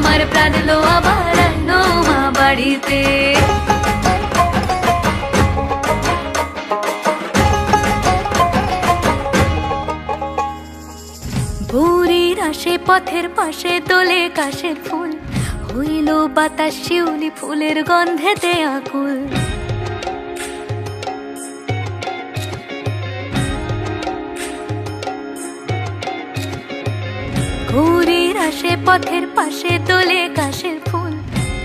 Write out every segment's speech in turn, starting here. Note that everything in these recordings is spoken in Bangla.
আমার প্রাণ লো আবার উমা বাড়িতে। ভোরের আসে, পথের পাশে দোলে কাশের ফুল। হইল বাতাস, শিউলি ফুলের গন্ধেতে আকুল। ঘুরির আসে পথের পাশে দোলে কাশের ফুল।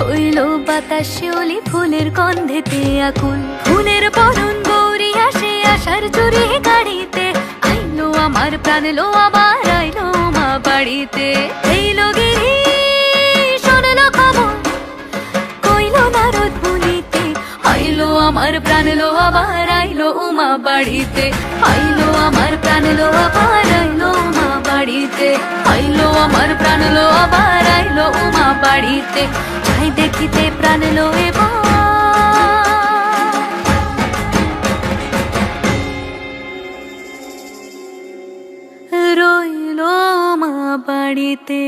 হইল বাতাস শিউলি ফুলের গন্ধেতে আকুল ফুলের বরণ গৌরী আসে আসার চুরি গাড়িতে। আইলো আমার প্রাণ লো আবার, আইলো মা বাড়িতে। এইলো গিরি আমার প্রাণ লো আবার, আইলো উমা বাড়িতে। আইলো আমার প্রাণ লো আবার আমার প্রাণ লো, আবার আইলো উমা বাড়িতে। যাই দেখিতে প্রাণ লো এবার। রইল মা বাড়িতে।